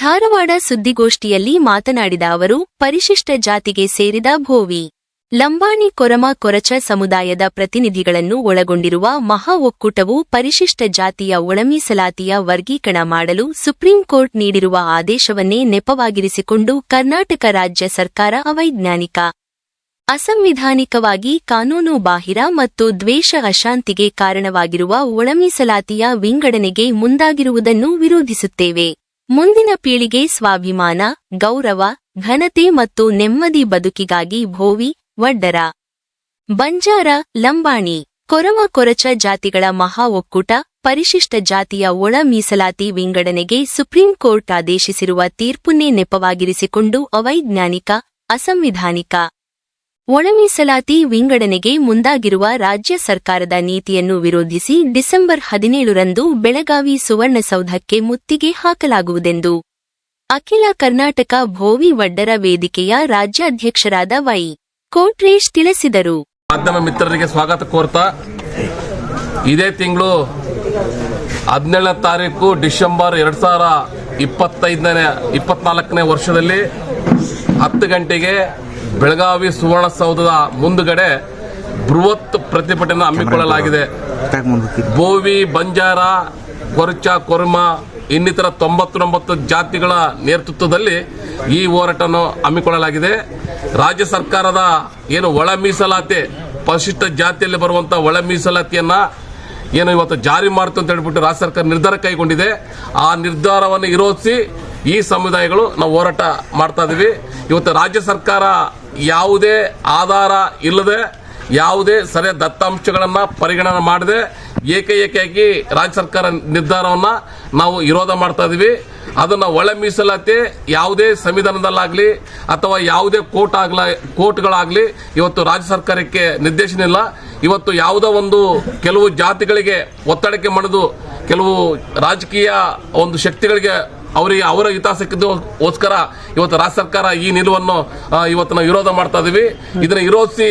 ಧಾರವಾಡ ಸುದ್ದಿಗೋಷ್ಠಿಯಲ್ಲಿ ಮಾತನಾಡಿದ ಅವರು, ಪರಿಶಿಷ್ಟ ಜಾತಿಗೆ ಸೇರಿದ ಭೋವಿ, ಲಂಬಾಣಿ ಕೊರಮ ಕೊರಚ ಸಮುದಾಯದ ಪ್ರತಿನಿಧಿಗಳನ್ನು ಒಳಗೊಂಡಿರುವ ಮಹಾ ಒಕ್ಕೂಟವು ಪರಿಶಿಷ್ಟ ಜಾತಿಯ ಒಳಮೀಸಲಾತಿಯ ವರ್ಗೀಕರಣ ಮಾಡಲು ಸುಪ್ರೀಂ ಕೋರ್ಟ್ ನೀಡಿರುವ ಆದೇಶವನ್ನೇ ನೆಪವಾಗಿರಿಸಿಕೊಂಡು ಕರ್ನಾಟಕ ರಾಜ್ಯ ಸರ್ಕಾರ ಅವೈಜ್ಞಾನಿಕ, ಅಸಂವಿಧಾನಿಕವಾಗಿ ಕಾನೂನು ಬಾಹಿರ ಮತ್ತು ದ್ವೇಷ ಅಶಾಂತಿಗೆ ಕಾರಣವಾಗಿರುವ ಒಳಮೀಸಲಾತಿಯ ವಿಂಗಡಣೆಗೆ ಮುಂದಾಗಿರುವುದನ್ನು ವಿರೋಧಿಸುತ್ತೇವೆ. ಮುಂದಿನ ಪೀಳಿಗೆ ಸ್ವಾಭಿಮಾನ, ಗೌರವ, ಘನತೆ ಮತ್ತು ನೆಮ್ಮದಿ ಬದುಕಿಗಾಗಿ ಭೋವಿ, ವಡ್ಡರ. ಬಂಜಾರ, ಲಂಬಾಣಿ. ಕೊರಮ ಕೊರಚ ಜಾತಿಗಳ ಮಹಾ ಒಕ್ಕೂಟ, ಪರಿಶಿಷ್ಟ ಜಾತಿಯ ಒಳ ಮೀಸಲಾತಿ ವಿಂಗಡಣೆಗೆ ಸುಪ್ರೀಂ ಕೋರ್ಟ್ ಆದೇಶಿಸಿರುವ ತೀರ್ಪನ್ನೇ ನೆಪವಾಗಿರಿಸಿಕೊಂಡು ಅವೈಜ್ಞಾನಿಕ, ಅಸಂವಿಧಾನಿಕ. ಒಳಮೀಸಲಾತಿ ವಿಂಗಡಣೆಗೆ ಮುಂದಾಗಿರುವ ರಾಜ್ಯ ಸರ್ಕಾರದ ನೀತಿಯನ್ನು ವಿರೋಧಿಸಿ ಡಿಸೆಂಬರ್ ಹದಿನೇಳರಂದು ಬೆಳಗಾವಿ ಸುವರ್ಣಸೌಧಕ್ಕೆ ಮುತ್ತಿಗೆ ಹಾಕಲಾಗುವುದೆಂದು ಅಖಿಲ ಕರ್ನಾಟಕ ಭೋವಿ ವಡ್ಡರ ವೇದಿಕೆಯ ರಾಜ್ಯಾಧ್ಯಕ್ಷರಾದ ವೈ ಕೋಟ್ರೇಶ್ ತಿಳಿಸಿದರು. ಮಾಧ್ಯಮ ಮಿತ್ರರಿಗೆ ಸ್ವಾಗತ ಕೋರ್ತಾ, ಇದೇ ತಿಂಗಳು ಹದಿನೇಳನೇ ತಾರೀಕು ಡಿಸೆಂಬರ್ ಎರಡ್ ಸಾವಿರ ಇಪ್ಪತ್ತೈದನೇ, ಇಪ್ಪತ್ನಾಲ್ಕನೇ ವರ್ಷದಲ್ಲಿ ಹತ್ತು ಗಂಟೆಗೆ ಬೆಳಗಾವಿ ಸುವರ್ಣಸೌಧದ ಮುಂದುಗಡೆ ಬೃಹತ್ ಪ್ರತಿಭಟನೆ ಹಮ್ಮಿಕೊಳ್ಳಲಾಗಿದೆ. ಬೋವಿ, ಬಂಜಾರ, ಕೊರ್ಚ, ಕೊರ್ಮ, ಇನ್ನಿತರ ತೊಂಬತ್ತೊಂಬತ್ತು ಜಾತಿಗಳ ನೇತೃತ್ವದಲ್ಲಿ ಈ ಹೋರಾಟವನ್ನು ಹಮ್ಮಿಕೊಳ್ಳಲಾಗಿದೆ. ರಾಜ್ಯ ಸರ್ಕಾರದ ಏನು ಒಳ ಮೀಸಲಾತಿ, ಪರಿಶಿಷ್ಟ ಜಾತಿಯಲ್ಲಿ ಬರುವಂತಹ ಒಳ ಮೀಸಲಾತಿಯನ್ನ ಏನು ಇವತ್ತು ಜಾರಿ ಮಾಡ್ತು ಅಂತ ಹೇಳ್ಬಿಟ್ಟು ರಾಜ್ಯ ಸರ್ಕಾರ ನಿರ್ಧಾರ ಕೈಗೊಂಡಿದೆ. ಆ ನಿರ್ಧಾರವನ್ನು ವಿರೋಧಿಸಿ ಈ ಸಮುದಾಯಗಳು ನಾವು ಹೋರಾಟ ಮಾಡ್ತಾ ಇದೀವಿ. ಇವತ್ತು ರಾಜ್ಯ ಸರ್ಕಾರ ಯಾವುದೇ ಆಧಾರ ಇಲ್ಲದೆ, ಯಾವುದೇ ಸರಿಯಾದ ದತ್ತಾಂಶಗಳನ್ನು ಪರಿಗಣನೆ ಮಾಡದೆ ಏಕೈಕಾಗಿ ರಾಜ್ಯ ಸರ್ಕಾರ ನಿರ್ಧಾರವನ್ನು ನಾವು ವಿರೋಧ ಮಾಡ್ತಾ ಇದೀವಿ. ಅದನ್ನ ಒಳ ಮೀಸಲಾತಿ ಯಾವುದೇ ಸಂವಿಧಾನದಲ್ಲಾಗ್ಲಿ ಅಥವಾ ಯಾವುದೇ ಕೋರ್ಟ್ ಆಗ್ಲ, ಕೋರ್ಟ್ಗಳಾಗಲಿ ಇವತ್ತು ರಾಜ್ಯ ಸರ್ಕಾರಕ್ಕೆ ನಿರ್ದೇಶನ ಇಲ್ಲ. ಇವತ್ತು ಯಾವುದೋ ಒಂದು ಕೆಲವು ಜಾತಿಗಳಿಗೆ ಒತ್ತಡಕ್ಕೆ ಮಣಿದು ಕೆಲವು ರಾಜಕೀಯ ಒಂದು ಶಕ್ತಿಗಳಿಗೆ ಅವರಿಗೆ ಅವರ ಹಿತಾಸಕ್ತಿಗೋಸ್ಕರ ಇವತ್ತು ರಾಜ್ಯ ಸರ್ಕಾರ ಈ ನಿಲುವನ್ನು ಇವತ್ತು ನಾವು ವಿರೋಧ ಮಾಡ್ತಾ ಇದೀವಿ. ಇದನ್ನ ವಿರೋಧಿಸಿ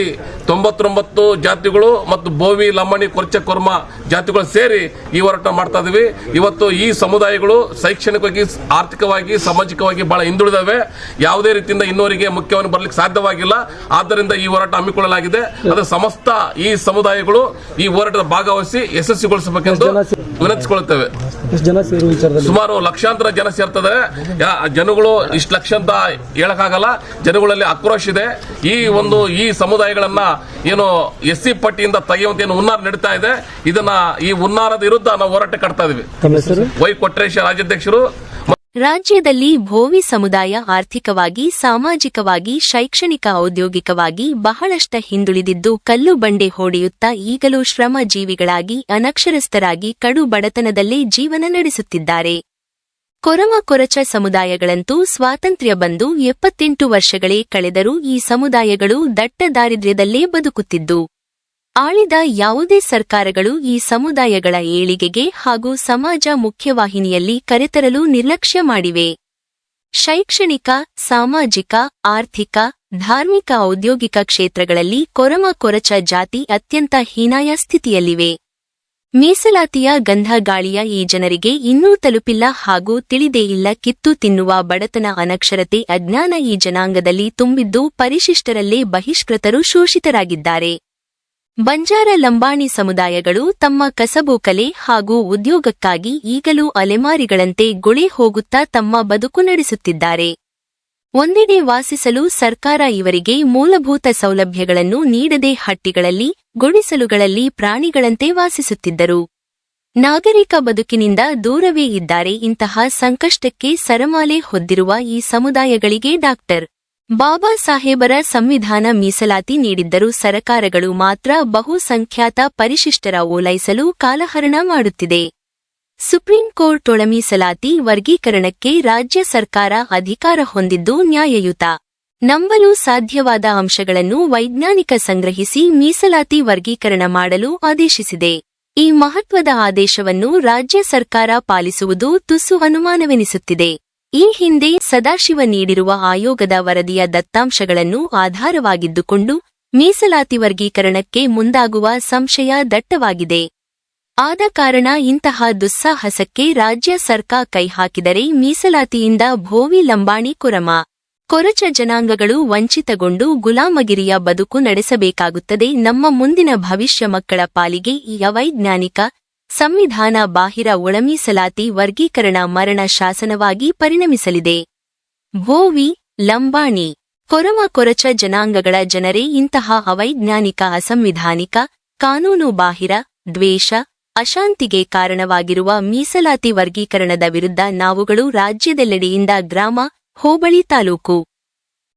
ತೊಂಬತ್ತೊಂಬತ್ತು ಜಾತಿಗಳು ಮತ್ತು ಬೋವಿ ಲಂಬಣಿ ಕೊರ್ಚ ಕೊರ್ಮ ಜಾತಿಗಳು ಸೇರಿ ಈ ಹೋರಾಟ ಮಾಡ್ತಾ ಇದೀವಿ. ಇವತ್ತು ಈ ಸಮುದಾಯಗಳು ಶೈಕ್ಷಣಿಕವಾಗಿ ಆರ್ಥಿಕವಾಗಿ ಸಾಮಾಜಿಕವಾಗಿ ಬಹಳ ಹಿಂದುಳಿದವೆ. ಯಾವುದೇ ರೀತಿಯಿಂದ ಇನ್ನೋರಿಗೆ ಮುಖ್ಯವನ್ನು ಬರ್ಲಿಕ್ಕೆ ಸಾಧ್ಯವಾಗಿಲ್ಲ. ಆದ್ದರಿಂದ ಈ ಹೋರಾಟ ಹಮ್ಮಿಕೊಳ್ಳಲಾಗಿದೆ. ಅದರ ಸಮಸ್ತ ಈ ಸಮುದಾಯಗಳು ಈ ಹೋರಾಟದ ಭಾಗವಹಿಸಿ ಯಶಸ್ವಿಗೊಳಿಸಬೇಕೆಂದು ವಿನಂತಿಸಿಕೊಳ್ಳುತ್ತೇವೆ ಸುಮಾರು ಲಕ್ಷಾಂತರ ಜನ ಸೇರ್ತದೆ. ಯಾ- ಜನಗಳು ಇಷ್ಟು ಲಕ್ಷ ಅಂತ ಹೇಳಕ್ಕಾಗಲ್ಲ. ಜನಗಳಲ್ಲಿ ಆಕ್ರೋಶ ಇದೆ. ಈ ಒಂದು ಈ ಸಮುದಾಯಗಳನ್ನ ಏನು ಎಸ್ ಸಿ ಪಟ್ಟಿಯಿಂದ ತೆಗೆಯುವಂತ ಏನು ಹುನ್ನಾರ ನಡೀತಾ ಇದೆ. ಇದನ್ನ ಈ ಹುನ್ನಾರದ ವಿರುದ್ಧ ನಾವು ಹೋರಾಟ ಕಟ್ತಾ ಇದೀವಿ. ತಮ್ಮ ಹೆಸರು? ವೈ ಕೊಟ್ರೇಶ ರಾಜ್ಯಾಧ್ಯಕ್ಷರು. ರಾಜ್ಯದಲ್ಲಿ ಭೋವಿ ಸಮುದಾಯ ಆರ್ಥಿಕವಾಗಿ ಸಾಮಾಜಿಕವಾಗಿ ಶೈಕ್ಷಣಿಕ ಔದ್ಯೋಗಿಕವಾಗಿ ಬಹಳಷ್ಟ ಹಿಂದುಳಿದಿದ್ದು ಕಲ್ಲು ಬಂಡೆ ಹೊಡೆಯುತ್ತಾ ಈಗಲೂ ಶ್ರಮ ಜೀವಿಗಳಾಗಿ ಅನಕ್ಷರಸ್ಥರಾಗಿ ಕಡು ಬಡತನದಲ್ಲೇ ಜೀವನ ನಡೆಸುತ್ತಿದ್ದಾರೆ. ಕೊರಮ ಕೊರಚ ಸಮುದಾಯಗಳಂತೂ ಸ್ವಾತಂತ್ರ್ಯ ಬಂದು ಎಪ್ಪತ್ತೆಂಟು ವರ್ಷಗಳೇ ಕಳೆದರೂ ಈ ಸಮುದಾಯಗಳು ದಟ್ಟ ದಾರಿದ್ರ್ಯದಲ್ಲೇ ಬದುಕುತ್ತಿದ್ದು. ಆಳಿದ ಯಾವುದೇ ಸರ್ಕಾರಗಳು ಈ ಸಮುದಾಯಗಳ ಏಳಿಗೆಗೆ ಹಾಗೂ ಸಮಾಜ ಮುಖ್ಯವಾಹಿನಿಯಲ್ಲಿ ಕರೆತರಲು ನಿರ್ಲಕ್ಷ್ಯ ಮಾಡಿವೆ. ಶೈಕ್ಷಣಿಕ, ಸಾಮಾಜಿಕ, ಆರ್ಥಿಕ, ಧಾರ್ಮಿಕ, ಔದ್ಯೋಗಿಕ ಕ್ಷೇತ್ರಗಳಲ್ಲಿ ಕೊರಮ ಕೊರಚ ಜಾತಿ ಅತ್ಯಂತ ಹೀನಾಯ ಸ್ಥಿತಿಯಲ್ಲಿವೆ. ಮೀಸಲಾತಿಯ ಗಂಧ ಗಾಳಿಯ ಈ ಜನರಿಗೆ ಇನ್ನೂ ತಲುಪಿಲ್ಲ ಹಾಗೂ ತಿಳಿದೇ ಇಲ್ಲ ಕಿತ್ತು ತಿನ್ನುವ ಬಡತನ ಅನಕ್ಷರತೆ ಅಜ್ಞಾನ ಈ ಜನಾಂಗದಲ್ಲಿ ತುಂಬಿದ್ದು ಪರಿಶಿಷ್ಟರಲ್ಲೇ ಬಹಿಷ್ಕೃತರು ಶೋಷಿತರಾಗಿದ್ದಾರೆ. ಬಂಜಾರ ಲಂಬಾಣಿ ಸಮುದಾಯಗಳು ತಮ್ಮ ಕಸಬು ಕಲೆ ಹಾಗೂ ಉದ್ಯೋಗಕ್ಕಾಗಿ ಈಗಲೂ ಅಲೆಮಾರಿಗಳಂತೆ ಗುಳೆ ಹೋಗುತ್ತಾ ತಮ್ಮ ಬದುಕು ನಡೆಸುತ್ತಿದ್ದಾರೆ. ಒಂದೆಡೆ ವಾಸಿಸಲು ಸರ್ಕಾರ ಇವರಿಗೆ ಮೂಲಭೂತ ಸೌಲಭ್ಯಗಳನ್ನು ನೀಡದೆ ಹಟ್ಟಿಗಳಲ್ಲಿ, ಗುಡಿಸಲುಗಳಲ್ಲಿ ಪ್ರಾಣಿಗಳಂತೆ ವಾಸಿಸುತ್ತಿದ್ದರು. ನಾಗರಿಕ ಬದುಕಿನಿಂದ ದೂರವೇ ಇದ್ದಾರೆ ಇಂತಹ ಸಂಕಷ್ಟಕ್ಕೆ ಸರಮಾಲೆ ಹೊದ್ದಿರುವ ಈ ಸಮುದಾಯಗಳಿಗೆ ಡಾಕ್ಟರ್ ಬಾಬಾ ಸಾಹೇಬರ ಸಂವಿಧಾನ ಮೀಸಲಾತಿ ನೀಡಿದ್ದರೂ ಸರಕಾರಗಳು ಮಾತ್ರ ಬಹುಸಂಖ್ಯಾತ ಪರಿಶಿಷ್ಟರ ಓಲೈಸಲು ಕಾಲಹರಣ ಮಾಡುತ್ತಿದೆ. ಸುಪ್ರೀಂ ಕೋರ್ಟ್ ಒಳ ಮೀಸಲಾತಿ ವರ್ಗೀಕರಣಕ್ಕೆ ರಾಜ್ಯ ಸರ್ಕಾರ ಅಧಿಕಾರ ಹೊಂದಿದ್ದು ನ್ಯಾಯಯುತ. ನಂಬಲು ಸಾಧ್ಯವಾದ ಅಂಶಗಳನ್ನು ವೈಜ್ಞಾನಿಕ ಸಂಗ್ರಹಿಸಿ ಮೀಸಲಾತಿ ವರ್ಗೀಕರಣ ಮಾಡಲು ಆದೇಶಿಸಿದೆ. ಈ ಮಹತ್ವದ ಆದೇಶವನ್ನು ರಾಜ್ಯ ಸರ್ಕಾರ ಪಾಲಿಸುವುದು ತುಸು ಅನುಮಾನವೆನಿಸುತ್ತಿದೆ. ಈ ಹಿಂದೆ ಸದಾಶಿವ ನೀಡಿರುವ ಆಯೋಗದ ವರದಿಯ ದತ್ತಾಂಶಗಳನ್ನು ಆಧಾರವಾಗಿದ್ದುಕೊಂಡು ಮೀಸಲಾತಿ ವರ್ಗೀಕರಣಕ್ಕೆ ಮುಂದಾಗುವ ಸಂಶಯ ದಟ್ಟವಾಗಿದೆ. ಆದ ಕಾರಣ ಇಂತಹ ದುಸ್ಸಾಹಸಕ್ಕೆ ರಾಜ್ಯ ಸರ್ಕಾರ ಕೈ ಹಾಕಿದರೆ ಮೀಸಲಾತಿಯಿಂದ ಭೋವಿ ಲಂಬಾಣಿ ಕುರಮ. ಕೊರಚ ಜನಾಂಗಗಳು ವಂಚಿತಗೊಂಡು ಗುಲಾಮಗಿರಿಯ ಬದುಕು ನಡೆಸಬೇಕಾಗುತ್ತದೆ. ನಮ್ಮ ಮುಂದಿನ ಭವಿಷ್ಯ ಮಕ್ಕಳ ಪಾಲಿಗೆ ಈ ಅವೈಜ್ಞಾನಿಕ ಸಂವಿಧಾನ ಬಾಹಿರ ಒಳಮೀಸಲಾತಿ ವರ್ಗೀಕರಣ ಮರಣ ಶಾಸನವಾಗಿ ಪರಿಣಮಿಸಲಿದೆ. ಭೋವಿ ಲಂಬಾಣಿ ಕೊರಮ ಕೊರಚ ಜನಾಂಗಗಳ ಜನರೇ ಇಂತಹ ಅವೈಜ್ಞಾನಿಕ, ಅಸಂವಿಧಾನಿಕ, ಕಾನೂನು ಬಾಹಿರ, ದ್ವೇಷ ಅಶಾಂತಿಗೆ ಕಾರಣವಾಗಿರುವ ಮೀಸಲಾತಿ ವರ್ಗೀಕರಣದ ವಿರುದ್ಧ ನಾವುಗಳು ರಾಜ್ಯದೆಲ್ಲೆಡೆಯಿಂದ ಗ್ರಾಮ, ಹೋಬಳಿ ತಾಲೂಕು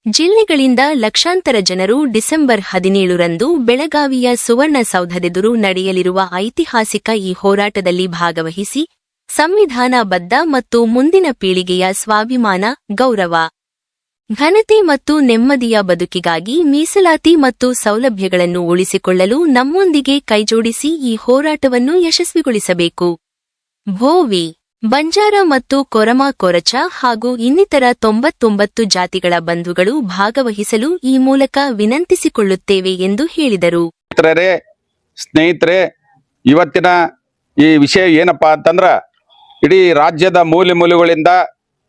ಜಿಲ್ಲೆಗಳಿಂದ ಲಕ್ಷಾಂತರ ಜನರು ಡಿಸೆಂಬರ್ ಹದಿನೇಳರಂದು ಬೆಳಗಾವಿಯ ಸುವರ್ಣಸೌಧದೆದುರು ನಡೆಯಲಿರುವ ಐತಿಹಾಸಿಕ ಈ ಹೋರಾಟದಲ್ಲಿ ಭಾಗವಹಿಸಿ, ಸಂವಿಧಾನಬದ್ಧ ಮತ್ತು ಮುಂದಿನ ಪೀಳಿಗೆಯ ಸ್ವಾಭಿಮಾನ, ಗೌರವ ಘನತೆ ಮತ್ತು ನೆಮ್ಮದಿಯ ಬದುಕಿಗಾಗಿ ಮೀಸಲಾತಿ ಮತ್ತು ಸೌಲಭ್ಯಗಳನ್ನು ಉಳಿಸಿಕೊಳ್ಳಲು ನಮ್ಮೊಂದಿಗೆ ಕೈಜೋಡಿಸಿ ಈ ಹೋರಾಟವನ್ನು ಯಶಸ್ವಿಗೊಳಿಸಬೇಕು. ಭೋವಿ ಬಂಜಾರ ಮತ್ತು ಕೊರಮ ಕೊರಚ ಹಾಗೂ ಇನ್ನಿತರ ತೊಂಬತ್ತೊಂಬತ್ತು ಜಾತಿಗಳ ಬಂಧುಗಳು ಭಾಗವಹಿಸಲು ಈ ಮೂಲಕ ವಿನಂತಿಸಿಕೊಳ್ಳುತ್ತೇವೆ ಎಂದು ಹೇಳಿದರು. ಸ್ನೇಹಿತರೆ, ಇವತ್ತಿನ ಈ ವಿಷಯ ಏನಪ್ಪಾ ಅಂತಂದ್ರ, ಇಡೀ ರಾಜ್ಯದ ಮೂಲೆ ಮೂಲೆಗಳಿಂದ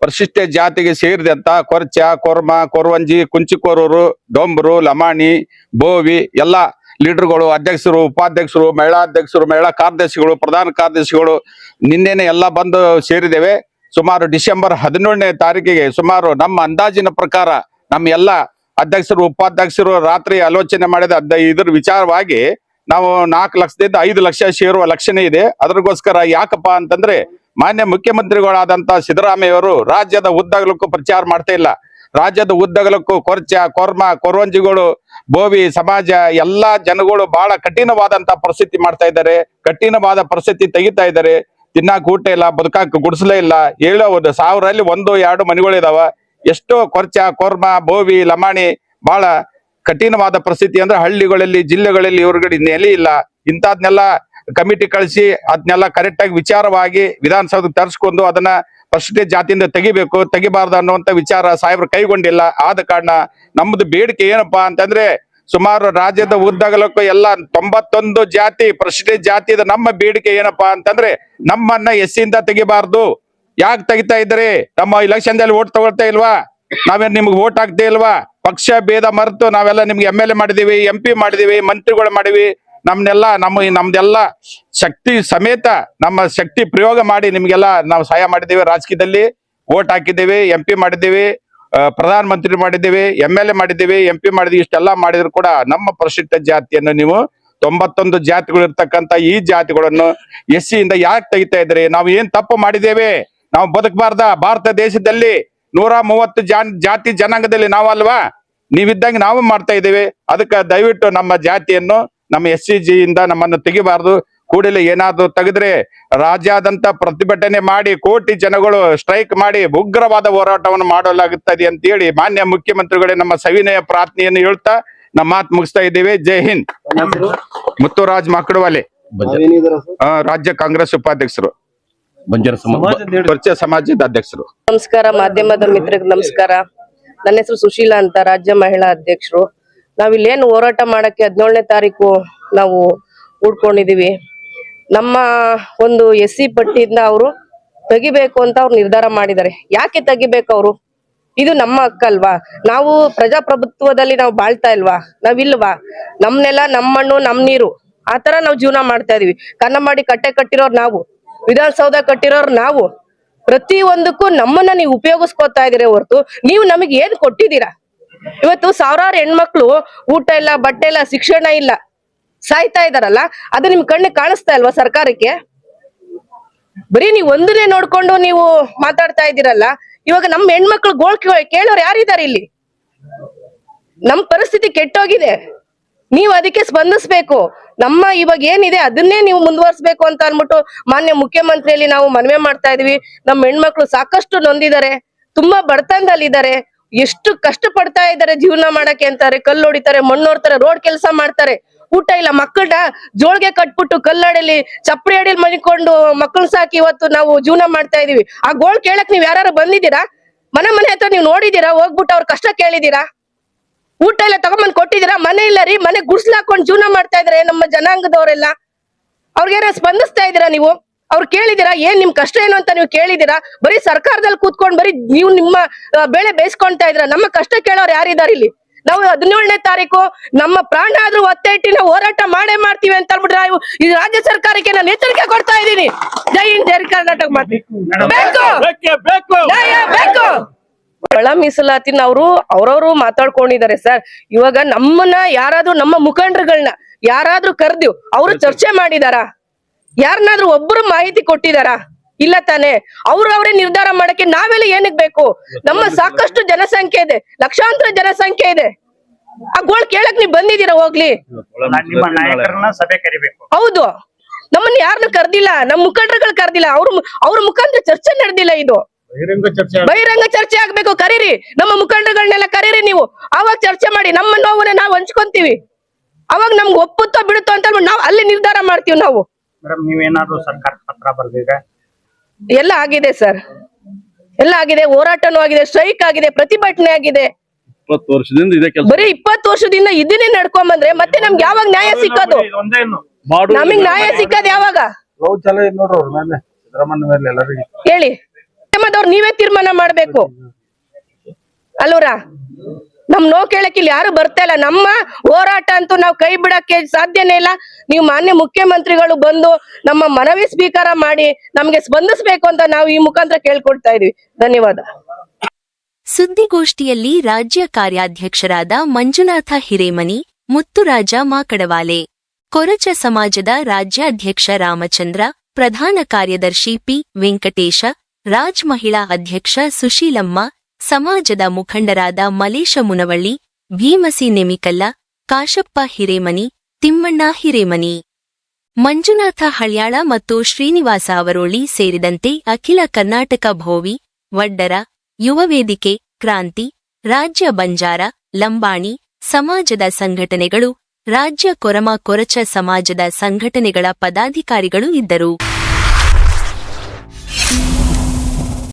ಪರಿಶಿಷ್ಟ ಜಾತಿಗೆ ಸೇರಿದಂತ ಕೊರ್ಚ, ಕೊರ್ಮ, ಕೊರವಂಜಿ, ಕುಂಚಿಕೋರೂರು, ಡೊಂಬರು, ಲಮಾಣಿ, ಬೋವಿ ಎಲ್ಲ ಲೀಡರ್ಗಳು ಅಧ್ಯಕ್ಷರು, ಉಪಾಧ್ಯಕ್ಷರು, ಮಹಿಳಾ ಅಧ್ಯಕ್ಷರು, ಮಹಿಳಾ ಕಾರ್ಯದರ್ಶಿಗಳು, ಪ್ರಧಾನ ಕಾರ್ಯದರ್ಶಿಗಳು ನಿನ್ನೆನೆ ಎಲ್ಲ ಬಂದು ಸೇರಿದ್ದೇವೆ. ಸುಮಾರು ಡಿಸೆಂಬರ್ ಹದಿನೇಳನೇ ತಾರೀಕಿಗೆ ಸುಮಾರು ನಮ್ಮ ಅಂದಾಜಿನ ಪ್ರಕಾರ ನಮ್ಮ ಎಲ್ಲ ಅಧ್ಯಕ್ಷರು, ಉಪಾಧ್ಯಕ್ಷರು ರಾತ್ರಿ ಆಲೋಚನೆ ಮಾಡಿದ ಇದ್ರ ವಿಚಾರವಾಗಿ ನಾವು ನಾಲ್ಕು ಲಕ್ಷದಿಂದ ಐದು ಲಕ್ಷ ಸೇರುವ ಲಕ್ಷಣ ಇದೆ. ಅದ್ರಗೋಸ್ಕರ ಯಾಕಪ್ಪ ಅಂತಂದ್ರೆ ಮಾನ್ಯ ಮುಖ್ಯಮಂತ್ರಿಗಳಾದಂತ ಸಿದ್ದರಾಮಯ್ಯವರು ರಾಜ್ಯದ ಉದ್ದಗಲಕ್ಕೂ ಪ್ರಚಾರ ಮಾಡ್ತಾ ಇಲ್ಲ. ರಾಜ್ಯದ ಉದ್ದಗಲಕ್ಕೂ ಕೊರ್ಚ, ಕೊರ್ಮ, ಕೊರವಂಜಿಗಳು, ಬೋವಿ, ಸಮಾಜ, ಎಲ್ಲಾ ಜನಗಳು ಬಹಳ ಕಠಿಣವಾದಂತ ಪರಿಸ್ಥಿತಿ ಮಾಡ್ತಾ ಇದ್ದಾರೆ. ಕಠಿಣವಾದ ಪರಿಸ್ಥಿತಿ ತೆಗಿತಾ ಇದ್ದಾರೆ. ತಿನ್ನಾಕ ಊಟ ಇಲ್ಲ, ಬದುಕಾಕ ಗುಡಿಸಲೇ ಇಲ್ಲ. ಹೇಳೋ ಒಂದು ಸಾವಿರಲ್ಲಿ ಒಂದು, ಎರಡು ಮನೆಗಳಿದಾವ. ಎಷ್ಟೋ ಕೊರ್ಚ, ಕೊರ್ಮ, ಬೋವಿ, ಲಮಾಣಿ ಬಹಳ ಕಠಿಣವಾದ ಪರಿಸ್ಥಿತಿ ಅಂದ್ರೆ ಹಳ್ಳಿಗಳಲ್ಲಿ, ಜಿಲ್ಲೆಗಳಲ್ಲಿ ಇವ್ರಗಡೆ ನೆಲೆ ಇಲ್ಲ. ಇಂಥದ್ನೆಲ್ಲ ಕಮಿಟಿ ಕಳಿಸಿ ಅದನ್ನೆಲ್ಲ ಕರೆಕ್ಟ್ ಆಗಿ ವಿಚಾರವಾಗಿ ವಿಧಾನಸೌಧಕ್ಕೆ ತರಿಸ್ಕೊಂಡು ಅದನ್ನ ಪರಿಶಿಷ್ಟ ಜಾತಿಯಿಂದ ತೆಗಿಬೇಕು, ತೆಗಿಬಾರ್ದು ಅನ್ನುವಂತ ವಿಚಾರ ಸಾಹೇಬ್ರು ಕೈಗೊಂಡಿಲ್ಲ. ಆದ ಕಾರಣ ನಮ್ದು ಬೇಡಿಕೆ ಏನಪ್ಪಾ ಅಂತಂದ್ರೆ ಸುಮಾರು ರಾಜ್ಯದ ಉದ್ದಗಲಕ್ಕೂ ಎಲ್ಲ ತೊಂಬತ್ತೊಂದು ಜಾತಿ ಪರಿಶಿಷ್ಟ ಜಾತಿದ ನಮ್ಮ ಬೇಡಿಕೆ ಏನಪ್ಪಾ ಅಂತಂದ್ರೆ ನಮ್ಮನ್ನ ಎಸ್ ಇಂದ ತೆಗಿಬಾರ್ದು. ಯಾಕೆ ತೆಗಿತಾ ಇದ್ರಿ ನಮ್ಮ ಇಲೆಕ್ಷನ್ ದಲ್ಲಿ ಓಟ್ ತಗೊಳ್ತಾ ಇಲ್ವಾ? ನಾವೇನ್ ನಿಮ್ಗೆ ಓಟ್ ಹಾಕ್ತಾ ಇಲ್ವಾ? ಪಕ್ಷ ಭೇದ ಮರೆತು ನಾವೆಲ್ಲ ನಿಮ್ಗೆ ಎಂ ಎಲ್ ಎ ಮಾಡಿದೀವಿ ಎಂ ಪಿ ಮಾಡಿದೀವಿ, ಮಂತ್ರಿಗಳು ಮಾಡಿವಿ ನಮ್ನೆಲ್ಲ ನಮ್ಮ ನಮ್ದೆಲ್ಲ ಶಕ್ತಿ ಸಮೇತ ನಮ್ಮ ಶಕ್ತಿ ಪ್ರಯೋಗ ಮಾಡಿ ನಿಮ್ಗೆಲ್ಲ ನಾವು ಸಹಾಯ ಮಾಡಿದ್ದೇವೆ. ರಾಜಕೀಯದಲ್ಲಿ ಓಟ್ ಹಾಕಿದ್ದೇವೆ ಎಂ ಪಿ ಮಾಡಿದ್ದೇವೆ ಪ್ರಧಾನ ಮಂತ್ರಿ ಮಾಡಿದ್ದೇವೆ ಎಂ ಎಲ್ ಎ ಮಾಡಿದ್ದೇವೆ ಎಂ ಪಿ ಮಾಡಿದ್ವಿ, ಇಷ್ಟೆಲ್ಲ ಮಾಡಿದ್ರು ಕೂಡ ನಮ್ಮ ಪರಿಶಿಷ್ಟ ಜಾತಿಯನ್ನು ನೀವು ತೊಂಬತ್ತೊಂದು ಜಾತಿಗಳು ಇರ್ತಕ್ಕಂತ ಈ ಜಾತಿಗಳನ್ನು ಎಸ್ ಇಂದ ಯಾಕೆ ತೆಗಿತಾ ಇದ್ರಿ? ನಾವು ಏನ್ ತಪ್ಪು ಮಾಡಿದ್ದೇವೆ? ನಾವು ಬದುಕಬಾರ್ದ? ಭಾರತ ದೇಶದಲ್ಲಿ ನೂರ ಮೂವತ್ತು ಜಾತಿ ಜನಾಂಗದಲ್ಲಿ ನಾವಲ್ವಾ? ನೀವಿದ್ದಂಗೆ ನಾವು ಮಾಡ್ತಾ ಇದ್ದೇವೆ. ಅದಕ್ಕೆ ದಯವಿಟ್ಟು ನಮ್ಮ ಜಾತಿಯನ್ನು ನಮ್ಮ ಎಸ್ ಸಿ ಜಿ ಇಂದ ನಮ್ಮನ್ನು ತೆಗಿಬಾರ್ದು. ಕೂಡಲೇ ಏನಾದ್ರು ತೆಗೆದ್ರೆ ರಾಜ್ಯಾದಂತ ಪ್ರತಿಭಟನೆ ಮಾಡಿ ಕೋಟಿ ಜನಗಳು ಸ್ಟ್ರೈಕ್ ಮಾಡಿ ಉಗ್ರವಾದ ಹೋರಾಟವನ್ನು ಮಾಡಲಾಗುತ್ತದೆ ಅಂತ ಹೇಳಿ ಮಾನ್ಯ ಮುಖ್ಯಮಂತ್ರಿಗಳೇ ನಮ್ಮ ಸವಿನಯ ಪ್ರಾರ್ಥನೆಯನ್ನು ಹೇಳ್ತಾ ನಮ್ಮ ಮಾತು ಮುಗಿಸ್ತಾ ಇದ್ದೇವೆ. ಜೈ ಹಿಂದ್. ಮುತ್ತುರಾಜ್ ಮಾಕಡವಾಲೆ? ರಾಜ್ಯ ಕಾಂಗ್ರೆಸ್ ಉಪಾಧ್ಯಕ್ಷರು. ಬಂಜಾರ ಸಮಾಜದ ಹೇಳಿ. ಪರಿಚಯ ಸಮಾಜದ ಅಧ್ಯಕ್ಷರು. ನಮಸ್ಕಾರ ಮಾಧ್ಯಮದ ಮಿತ್ರರಿಗೆ ನಮಸ್ಕಾರ. ನನ್ನ ಹೆಸರು ಸುಶೀಲಾ ಅಂತ ರಾಜ್ಯ ಮಹಿಳಾ ಅಧ್ಯಕ್ಷರು. ನಾವಿಲ್ಲೇನು ಹೋರಾಟ ಮಾಡಕ್ಕೆ ಹದಿನೇಳನೇ ತಾರೀಕು ನಾವು ಉಡ್ಕೊಂಡಿದೀವಿ ನಮ್ಮ ಒಂದು ಎಸ್ ಸಿ ಪಟ್ಟಿಯಿಂದ ಅವರು ತೆಗಿಬೇಕು ಅಂತ ಅವ್ರು ನಿರ್ಧಾರ ಮಾಡಿದ್ದಾರೆ. ಯಾಕೆ ತೆಗಿಬೇಕು ಅವರು? ಇದು ನಮ್ಮ ಹಕ್ಕಲ್ವಾ? ನಾವು ಪ್ರಜಾಪ್ರಭುತ್ವದಲ್ಲಿ ನಾವು ಬಾಳ್ತಾ ಇಲ್ವಾ? ನಾವಿಲ್ವಾ? ನಮ್ನೆಲ್ಲ ನಮ್ಮ ನಮ್ ನೀರು ಆತರ ನಾವು ಜೀವನ ಮಾಡ್ತಾ ಇದೀವಿ. ಕನ್ನಂಬಾಡಿ ಕಟ್ಟೆ ಕಟ್ಟಿರೋರು ನಾವು. ವಿಧಾನಸೌಧ ಕಟ್ಟಿರೋರು ನಾವು. ಪ್ರತಿ ಒಂದಕ್ಕೂ ನಮ್ಮನ್ನ ನೀವು ಉಪಯೋಗಿಸ್ಕೊತಾ ಇದೀರ ಹೊರತು ನೀವು ನಮಗೆ ಏನ್ ಕೊಟ್ಟಿದ್ದೀರಾ? ಇವತ್ತು ಸಾವಿರಾರು ಹೆಣ್ಮಕ್ಳು ಊಟ ಇಲ್ಲ, ಬಟ್ಟೆ ಇಲ್ಲ, ಶಿಕ್ಷಣ ಇಲ್ಲ. ಸಾಯ್ತಾ ಇದಾರಲ್ಲ, ಅದು ನಿಮ್ ಕಣ್ಣಿಗೆ ಕಾಣಿಸ್ತಾ ಇಲ್ವಾ ಸರ್ಕಾರಕ್ಕೆ? ಬರೀ ನೀವು ಒಂದನ್ನೇ ನೋಡ್ಕೊಂಡು ನೀವು ಮಾತಾಡ್ತಾ ಇದ್ದೀರಲ್ಲ, ಇವಾಗ ನಮ್ಮ ಹೆಣ್ಮಕ್ಳು ಗೋಳ್ ಕೇಳೋರು ಯಾರಿದ್ದಾರೆ ಇಲ್ಲಿ? ನಮ್ ಪರಿಸ್ಥಿತಿ ಕೆಟ್ಟೋಗಿದೆ. ನೀವು ಅದಕ್ಕೆ ಸ್ಪಂದಿಸ್ಬೇಕು. ನಮ್ಮ ಇವಾಗ ಏನಿದೆ, ಅದನ್ನೇ ನೀವು ಮುಂದುವರ್ಸ್ಬೇಕು ಅಂತ ಅನ್ಬಿಟ್ಟು ಮಾನ್ಯ ಮುಖ್ಯಮಂತ್ರಿಯಲ್ಲಿ ನಾವು ಮನವಿ ಮಾಡ್ತಾ ಇದೀವಿ. ನಮ್ಮ ಹೆಣ್ಮಕ್ಳು ಸಾಕಷ್ಟು ನೊಂದಿದ್ದಾರೆ, ತುಂಬಾ ಬಡತನದಲ್ಲಿದ್ದಾರೆ. ಎಷ್ಟು ಕಷ್ಟ ಪಡ್ತಾ ಇದ್ದಾರೆ ಜೀವನ ಮಾಡಕ್ಕೆ ಅಂತಾರೆ, ಕಲ್ಲು ಹೊಡಿತಾರೆ, ಮಣ್ಣು ಹೊಡ್ತಾರೆ ರೋಡ್ ಕೆಲಸ ಮಾಡ್ತಾರೆ. ಊಟ ಇಲ್ಲ ಮಕ್ಕಳನ್ನ ಜೋಳಿಗೆ ಕಟ್ಬಿಟ್ಟು ಕಲ್ಲಡಲಿ ಚಪ್ಪರಿ ಅಡಿಲಿ ಮನಿಕೊಂಡು ಮಕ್ಕಳು ಸಾಕಿ ಇವತ್ತು ನಾವು ಜೀವನ ಮಾಡ್ತಾ ಇದೀವಿ. ಆ ಗೋಳ್ ಕೇಳಕ್ ನೀವ್ ಯಾರು ಬಂದಿದ್ದೀರಾ? ಮನೆ ಮನೆ ಹತ್ರ ನೀವು ನೋಡಿದೀರಾ ಹೋಗ್ಬಿಟ್ಟು ಅವ್ರ ಕಷ್ಟ ಕೇಳಿದೀರಾ ಊಟ ಎಲ್ಲ ತಗೊಂಬಂದ್ ಕೊಟ್ಟಿದ್ದೀರಾ? ಮನೆ ಇಲ್ಲ ರೀ, ಮನೆ ಗುಡ್ಸ್ಲಾಕೊಂಡ್ ಜೀವನ ಮಾಡ್ತಾ ಇದಾರೆ ನಮ್ಮ ಜನಾಂಗದವರೆಲ್ಲ. ಅವ್ರಿಗೇನ ಸ್ಪಂದಿಸ್ತಾ ಇದೀರಾ ನೀವು? ಅವ್ರು ಕೇಳಿದಿರಾ ಏನ್ ನಿಮ್ ಕಷ್ಟ ಏನು ಅಂತ ನೀವು ಕೇಳಿದಿರಾ ಬರೀ ಸರ್ಕಾರದಲ್ಲಿ ಕೂತ್ಕೊಂಡ್ ಬರೀ ನೀವು ನಿಮ್ಮ ಬೆಳೆ ಬೇಯಿಸ್ಕೊಂತಾ ಇದ್ರ ನಮ್ಮ ಕಷ್ಟ ಕೇಳೋರು ಯಾರಿದಾರೆ ಇಲ್ಲಿ? ನಾವು ಹದಿನೇಳನೇ ತಾರೀಕು ನಮ್ಮ ಪ್ರಾಣ ಆದ್ರೂ ಒತ್ತೆ ಇಟ್ಟು ನಾವು ಹೋರಾಟ ಮಾಡೇ ಮಾಡ್ತೀವಿ ಅಂತ ಅಂದ್ಬಿಟ್ರೆ ನಾವು ಈ ರಾಜ್ಯ ಸರ್ಕಾರಕ್ಕೆ ನಾನು ಎಚ್ಚರಿಕೆ ಕೊಡ್ತಾ ಇದ್ದೀನಿ. ಜೈ ಹಿಂದ್ ಜೈ ಕರ್ನಾಟಕ ಬೇಕು! ಒಳ ಮೀಸಲಾತಿನ ಅವರು ಅವ್ರವ್ರು ಮಾತಾಡ್ಕೊಂಡಿದ್ದಾರೆ ಸರ್. ಇವಾಗ ನಮ್ಮನ್ನ ಯಾರಾದ್ರೂ ನಮ್ಮ ಮುಖಂಡರುಗಳನ್ನ ಯಾರಾದ್ರೂ ಕರ್ದಿವ್ ಅವರು ಚರ್ಚೆ ಮಾಡಿದಾರ? ಯಾರನ್ನಾದ್ರೂ ಒಬ್ರು ಮಾಹಿತಿ ಕೊಟ್ಟಿದಾರಾ? ಇಲ್ಲ ತಾನೆ. ಅವ್ರು ಅವರೇ ನಿರ್ಧಾರ ಮಾಡಕ್ಕೆ ನಾವೆಲ್ಲ ಏನಕ್ ಬೇಕು? ನಮ್ಮ ಸಾಕಷ್ಟು ಜನಸಂಖ್ಯೆ ಇದೆ. ಲಕ್ಷಾಂತರ ಜನಸಂಖ್ಯೆ ಇದೆ. ಆ ಗೋಳ್ ಕೇಳಕ್ ನೀವ್ ಬಂದಿದ್ದೀರಾ ಹೋಗ್ಲಿ? ನಿಮ್ಮ ನಾಯಕರನ್ನ ಸಭೆ ಕರಿಬೇಕು. ಹೌದು. ನಮ್ಮನ್ನ ಯಾರನ್ನು ಕರ್ದಿಲ್ಲ. ನಮ್ ಮುಖಂಡರುಗಳು ಕರ್ದಿಲ್ಲ. ಅವ್ರ ಅವ್ರ ಮುಖಾಂತರ ಚರ್ಚೆ ನಡೆದಿಲ್ಲ ಇದು. ಬಹಿರಂಗ ಚರ್ಚೆ ಆಗ್ಬೇಕು. ಕರೀರಿ. ನಮ್ಮ ಮುಖಂಡರುಗಳನ್ನೆಲ್ಲ ಕರೀರಿ ನೀವು. ಅವಾಗ ಚರ್ಚೆ ಮಾಡಿ. ನಮ್ಮ ನೋವನ್ನ ನಾವು ಹಂಚ್ಕೊಂತೀವಿ. ಅವಾಗ ನಮ್ಗೆ ಒಪ್ಪುತ್ತೋ ಬಿಡುತ್ತೋ ಅಂತ ನಾವು ಅಲ್ಲಿ ನಿರ್ಧಾರ ಮಾಡ್ತೀವಿ ನಾವು. ಮೇಡಮ್ ನೀವೇನಾದ್ರು ಸರ್ಕಾರ ಪತ್ರ ಬರ್ದಿದ್ರೆ? ಎಲ್ಲ ಆಗಿದೆ ಸರ್. ಎಲ್ಲ ಆಗಿದೆ ಹೋರಾಟನೂ ಆಗಿದೆ ಸ್ಟ್ರೈಕ್ ಆಗಿದೆ ಪ್ರತಿಭಟನೆ ಆಗಿದೆ. ಇಪ್ಪತ್ತು ವರ್ಷದಿಂದ ಇದೇ ಕೆಲಸ. ಬರೀ ಇಪ್ಪತ್ತು ವರ್ಷದಿಂದ ಇದನ್ನೇ ನಡ್ಕೊಂಡ್ ಬಂದ್ರೆ ಮತ್ತೆ ನಮ್ಗೆ ಯಾವಾಗ ನ್ಯಾಯ ಸಿಕ್ಕೋದು? ಒಂದೇನು ನಮಗ್ ನ್ಯಾಯ ಸಿಕ್ಕದ್ ಯಾವಾಗ? ನೋಡ್ರಿ ಅವ್ರ ಮೇಲೆ ಸಿದ್ದರಾಮಯ್ಯ ಮೇಲೆ ಎಲ್ಲರಿಗೆ. ಹೇಳಿ. ನೀವೇ ತೀರ್ಮಾನ ಮಾಡ್ಬೇಕು. ಅಲ್ವರ ನಮ್ ನೋ ಕೇಳಕ್ ಇಲ್ಲಿ ಯಾರು ಬರ್ತಾ ಇಲ್ಲ. ನಮ್ಮ ಹೋರಾಟ ಅಂತೂ ನಾವು ಕೈ ಬಿಡಕ್ಕೆ ಸಾಧ್ಯನೇ ಇಲ್ಲ. ನೀವು ಮಾನ್ಯ ಮುಖ್ಯಮಂತ್ರಿಗಳು ಬಂದು ನಮ್ಮ ಮನವಿ ಸ್ವೀಕಾರ ಮಾಡಿ ನಮ್ಗೆ ಸ್ಪಂದಿಸ್ಬೇಕು ಅಂತ ನಾವು ಈ ಮುಖಾಂತರ ಕೇಳ್ಕೊಡ್ತಾ ಇದೀವಿ. ಧನ್ಯವಾದ. ಸುದ್ದಿಗೋಷ್ಠಿಯಲ್ಲಿ ರಾಜ್ಯ ಕಾರ್ಯಾಧ್ಯಕ್ಷರಾದ ಮಂಜುನಾಥ ಹಿರೇಮನಿ, ಮುತ್ತುರಾಜ ಮಾಕಡವಾಲೆ, ಕೊರಚ ಸಮಾಜದ ರಾಜ್ಯಾಧ್ಯಕ್ಷ ರಾಮಚಂದ್ರ, ಪ್ರಧಾನ ಕಾರ್ಯದರ್ಶಿ ಪಿ ವೆಂಕಟೇಶ, ರಾಜ್ ಮಹಿಳಾ ಅಧ್ಯಕ್ಷ ಸುಶೀಲಮ್ಮ ಸಮಾಜದ ಮುಖಂಡರಾದ ಮಲೇಶ ಮುನವಳ್ಳಿ, ಭೀಮಸಿ ನೆಮಿಕಲ್ಲ, ಕಾಶಪ್ಪ ಹಿರೇಮನಿ, ತಿಮ್ಮಣ್ಣ ಹಿರೇಮನಿ. ಮಂಜುನಾಥ ಹಳ್ಯಾಳ ಮತ್ತು ಶ್ರೀನಿವಾಸ ಅವರೋಳಿ ಸೇರಿದಂತೆ ಅಖಿಲ ಕರ್ನಾಟಕ ಭೋವಿ, ವಡ್ಡರ, ಯುವ ವೇದಿಕೆ, ಕ್ರಾಂತಿ, ರಾಜ್ಯ ಬಂಜಾರ, ಲಂಬಾಣಿ, ಸಮಾಜದ ಸಂಘಟನೆಗಳು, ರಾಜ್ಯ ಕೊರಮ ಕೊರಚ ಸಮಾಜದ ಸಂಘಟನೆಗಳ ಪದಾಧಿಕಾರಿಗಳು ಇದ್ದರು.